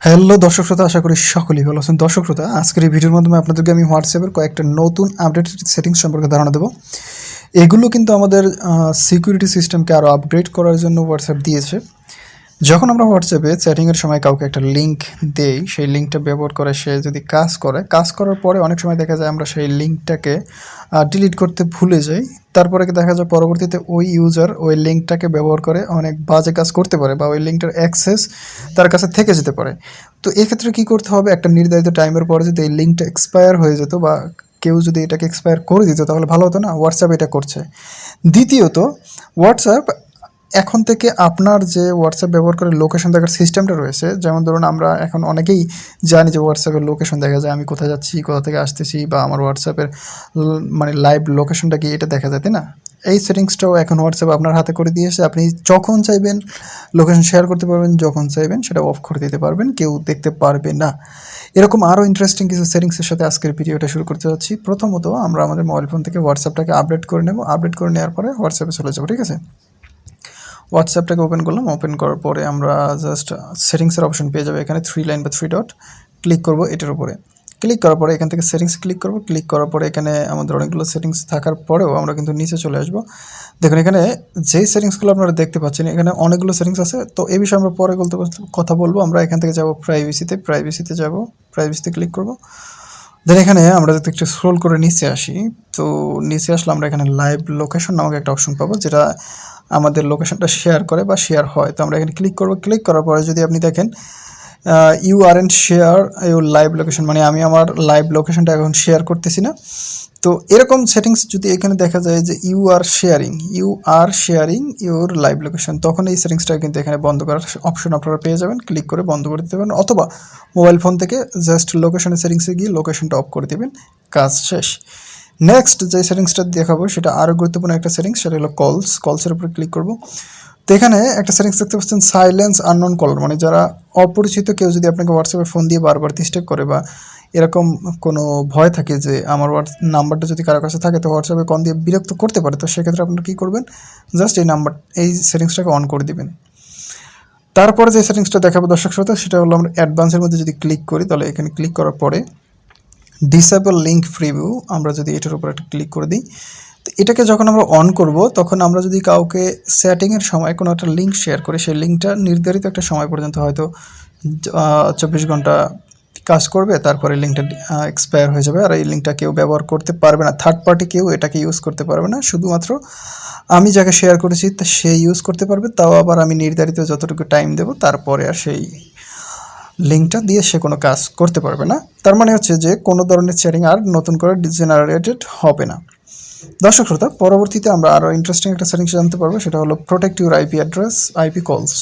Hello দর্শক শ্রোতা, আশা করি সকলেই ভালো আছেন। দর্শক শ্রোতা, আজকের এই ভিডিওর মাধ্যমে আপনাদেরকে আমি হোয়াটসঅ্যাপের কয়েকটা নতুন আপডেটেড সেটিংস সম্পর্কে ধারণা দেবো। এগুলো কিন্তু আমাদের সিকিউরিটি সিস্টেমকে আরও আপগ্রেড করার জন্য হোয়াটসঅ্যাপ দিয়েছে। যখন আমরা হোয়াটসঅ্যাপে চ্যাটিংয়ের সময় কাউকে একটা লিঙ্ক দেই, সেই লিঙ্কটা ব্যবহার করে সে যদি কাজ করে, কাজ করার পরে অনেক সময় দেখা যায় আমরা সেই লিঙ্কটাকে ডিলিট করতে ভুলে যাই। তারপরে দেখা যায় পরবর্তীতে ওই ইউজার ওই লিঙ্কটাকে ব্যবহার করে অনেক বাজে কাজ করতে পারে বা ওই লিঙ্কটার অ্যাক্সেস তার কাছে থেকে যেতে পারে। তো এক্ষেত্রে কী করতে হবে? একটা নির্ধারিত টাইমের পরে যদি এই লিঙ্কটা এক্সপায়ার হয়ে যেত বা কেউ যদি এটাকে এক্সপায়ার করে দিত তাহলে ভালো হতো না? হোয়াটসঅ্যাপ এটা করছে। দ্বিতীয়ত হোয়াটসঅ্যাপ এখন থেকে আপনার যে হোয়াটসঅ্যাপ ব্যবহার করে লোকেশন দেখার সিস্টেমটা রয়েছে, যেমন ধরুন আমরা এখন অনেকেই জানি যে হোয়াটসঅ্যাপের লোকেশন দেখা যায়, আমি কোথায় যাচ্ছি, কোথা থেকে আসতেছি, বা আমার হোয়াটসঅ্যাপের মানে লাইভ লোকেশনটা কি এটা দেখা যায়, তাই না? এই সেটিংসটাও এখন হোয়াটসঅ্যাপ আপনার হাতে করে দিয়েছে আপনি যখন চাইবেন লোকেশন শেয়ার করতে পারবেন, যখন চাইবেন সেটা অফ করে দিতে পারবেন, কেউ দেখতে পারবে না। এরকম আরও ইন্টারেস্টিং কিছু সেটিংসের সাথে আজকের ভিডিওটা শুরু করতে যাচ্ছি। প্রথমত আমরা আমাদের মোবাইল ফোন থেকে হোয়াটসঅ্যাপটাকে আপডেট করে নেব। আপডেট করে নেওয়ার পরে হোয়াটসঅ্যাপে চলে যাব, ঠিক আছে? হোয়াটসঅ্যাপটাকে ওপেন করলাম ওপেন করার পরে আমরা জাস্ট সেটিংসের অপশন পেয়ে যাব এখানে থ্রি লাইন বা থ্রি ডট ক্লিক করব এটার উপরে। ক্লিক করার পরে এখান থেকে সেটিংস ক্লিক করব ক্লিক করার পরে এখানে আমাদের অনেকগুলো সেটিংস থাকার পরেও আমরা কিন্তু নিচে চলে আসব। দেখুন, এখানে যেই সেটিংসগুলো আপনারা দেখতে পাচ্ছেন, এখানে অনেকগুলো সেটিংস আছে, তো এই বিষয়ে আমরা পরে বলতে কথা বলব। আমরা এখান থেকে যাব প্রাইভেসিতে প্রাইভেসিতে যাব প্রাইভেসিতে ক্লিক করব। দেন এখানে আমরা যদি একটু স্ক্রোল করে নিচে আসি, তো নিচে আসলে আমরা এখানে লাইভ লোকেশন নামক একটা অপশন পাবো, যেটা আমাদের লোকেশনটা শেয়ার করে বা শেয়ার হয়। তো আমরা এখানে ক্লিক করব। ক্লিক করার পরে যদি আপনি দেখেন you are and share your live location মানে আমি আমার লাইভ লোকেশনটা এখন শেয়ার করতেছি না। তো এরকম সেটিংস যদি এখানে দেখা যায় যে you are sharing you are sharing your live location তখন এই সেটিংসটা কিন্তু এখানে বন্ধ করার অপশন আপনারা পেয়ে যাবেন। ক্লিক করে বন্ধ করে দিতে পারেন। অথবা মোবাইল ফোন থেকে জাস্ট লোকেশনের সেটিংসে গিয়ে লোকেশনটা অফ করে দেবেন। কাজ শেষ। নেক্সট যে সেটিংসটা দেখাবো, সেটা আরও গুরুত্বপূর্ণ একটা সেটিংস সেটা হলো কলস কলসের উপরে ক্লিক করব। তো এখানে একটা সেটিংস দেখতে পাচ্ছেন সাইলেন্স আননোন কলার মানে যারা অপরিচিত, কেউ যদি আপনাকে হোয়াটসঅ্যাপে ফোন দিয়ে বারবার ডিস্টার্ব করে বা এরকম কোনো ভয় থাকে যে আমার হোয়াটস নাম্বারটা যদি কারও কাছে থাকে, তো হোয়াটসঅ্যাপে কল দিয়ে বিরক্ত করতে পারে। তো সেক্ষেত্রে আপনারা কী করবেন? জাস্ট এই নাম্বার এই সেটিংসটাকে অন করে দিবেন। তারপরে যে সেটিংসটা দেখাবো দর্শক শ্রোতা সেটা হলো আমরা অ্যাডভান্সের মধ্যে যদি ক্লিক করি, তাহলে এখানে ক্লিক করার পরে ডিসেবল লিঙ্ক প্রিভিউ আমরা যদি এটার উপর একটা ক্লিক করে দিই, তো এটাকে যখন আমরা অন করব, তখন আমরা যদি কাউকে সেটিংয়ের সময় কোনো একটা লিঙ্ক শেয়ার করি, সেই লিঙ্কটা নির্ধারিত একটা সময় পর্যন্ত হয়তো চব্বিশ ঘণ্টা কাজ করবে, তারপরে লিঙ্কটা এক্সপায়ার হয়ে যাবে, আর এই লিঙ্কটা কেউ ব্যবহার করতে পারবে না। থার্ড পার্টি কেউ এটাকে ইউজ করতে পারবে না। শুধুমাত্র আমি যাকে শেয়ার করেছি, তা সে ইউজ করতে পারবে, তাও আবার আমি নির্ধারিত যতটুকু টাইম দেবো, তারপরে আর সেই লিঙ্কটা দিয়ে সে কোনো কাজ করতে পারবে না। তার মানে হচ্ছে যে কোনো ধরনের চ্যাটিং আর নতুন করে জেনারেটেড হবে না। দর্শক শ্রোতা, পরবর্তীতে আমরা আরও ইন্টারেস্টিং একটা সেটিংস জানতে পারব, সেটা হলো protect your IP address IP calls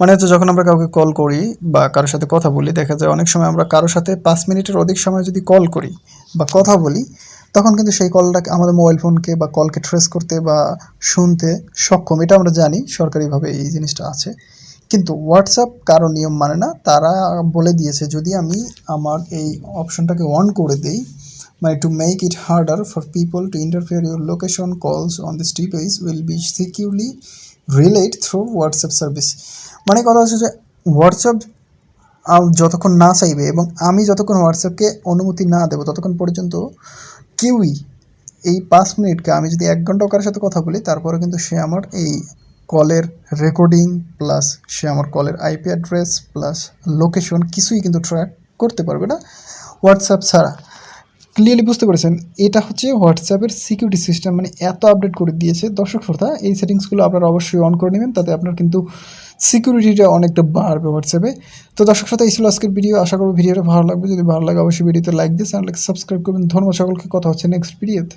মানে হচ্ছে যখন আমরা কাউকে কল করি বা কারোর সাথে কথা বলি, দেখা যায় অনেক সময় আমরা কারোর সাথে পাঁচ মিনিটের অধিক সময় যদি কল করি বা কথা বলি, তখন কিন্তু সেই কলটাকে আমাদের মোবাইল ফোনকে বা কলকে ট্রেস করতে বা শুনতে সক্ষম। এটা আমরা জানি, সরকারিভাবে এই জিনিসটা আছে। কিন্তু হোয়াটসঅ্যাপ কারও নিয়ম মানে না, তারা বলে দিয়েছে যদি আমি আমার এই অপশনটাকে অন করে দিই মানে to make it harder for people to interfere your location calls on this device will be securely relayed through WhatsApp service মানে কথা হচ্ছে যে হোয়াটসঅ্যাপ যতক্ষণ না চাইবে এবং আমি যতক্ষণ হোয়াটসঅ্যাপকে অনুমতি না দেবো, ততক্ষণ পর্যন্ত কেউই এই পাঁচ মিনিটকে আমি যদি এক ঘণ্টা কারোর সাথে কথা বলি তারপরে কিন্তু সে আমার এই কলের রেকর্ডিং, প্লাস সে আমার কলের আইপি অ্যাড্রেস, প্লাস লোকেশন, কিছুই কিন্তু ট্র্যাক করতে পারবে না। হোয়াটসঅ্যাপ ছাড়া। ক্লিয়ারলি বুঝতে পেরেছেন, এটা হচ্ছে হোয়াটসঅ্যাপের সিকিউরিটি সিস্টেম মানে এত আপডেট করে দিয়েছে। দর্শক শ্রোতা, এই সেটিংসগুলো আপনারা অবশ্যই অন করে নেবেন, তাতে আপনার কিন্তু সিকিউরিটিটা অনেকটা বাড়বে হোয়াটসঅ্যাপে তো দর্শক শ্রোতা, এই ছিল আজকের ভিডিও আশা করব ভিডিওটা ভালো লাগবে। যদি ভালো লাগে, অবশ্যই ভিডিওতে লাইক দিয়ে চ্যানেলকে সাবস্ক্রাইব করবেন। ধন্যবাদ সকলকে। কথা হচ্ছে নেক্সট ভিডিওতে